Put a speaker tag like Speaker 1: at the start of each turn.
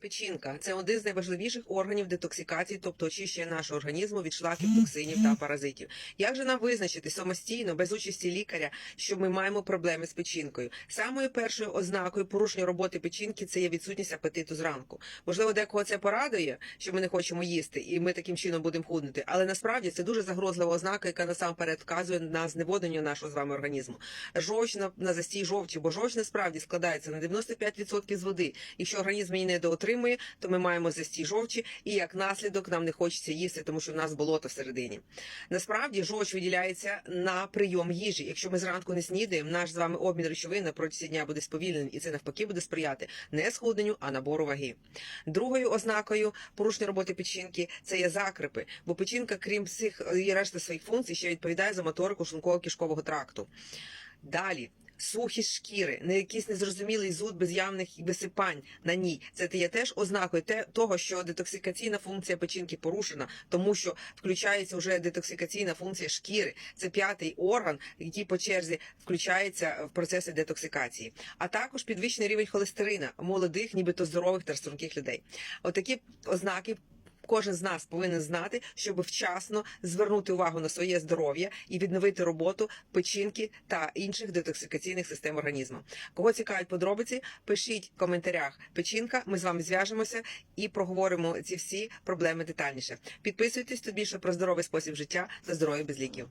Speaker 1: Печінка це один з найважливіших органів детоксикації, тобто очищення нашого організму від шлаків, токсинів та паразитів. Як же нам визначити самостійно, без участі лікаря, що ми маємо проблеми з печінкою? Самою першою ознакою порушення роботи печінки це є відсутність апетиту зранку. Можливо, декого це порадує, що ми не хочемо їсти, і ми таким чином будемо худнути. Але насправді це дуже загрозлива ознака, яка насамперед вказує на зневоднення нашого з вами організму. Жовч на, на застій жовчі, бо жовч насправді складається на 95% з води. Якщо організм її не доотримує, то ми маємо застій жовчі, і як наслідок нам не хочеться їсти, тому що в нас болото всередині. Насправді жовч виділяється на прийом їжі. Якщо ми зранку не снідаємо, наш з вами обмін речовин на протязі дня буде сповільнений, і це навпаки буде сприяти не схудненню, а набору ваги. Другою ознакою порушення роботи печінки це є закрипи, бо печінка, крім всіх і решти своїх функцій, ще відповідає за моторику шлунково-кишкового тракту. Далі. Сухість шкіри, не якийсь незрозумілий зуд без явних висипань на ній. Це є теж ознакою того, що детоксикаційна функція печінки порушена, тому що включається вже детоксикаційна функція шкіри. Це п'ятий орган, який по черзі включається в процеси детоксикації, а також підвищений рівень холестерина молодих, нібито здорових та струнких людей. Отакі ознаки. Кожен з нас повинен знати, щоб вчасно звернути увагу на своє здоров'я і відновити роботу печінки та інших детоксикаційних систем організму. Кого цікавить подробиці, пишіть в коментарях печінка. Ми з вами зв'яжемося і проговоримо ці всі проблеми детальніше. Підписуйтесь тут більше про здоровий спосіб життя та здоров'я без ліків.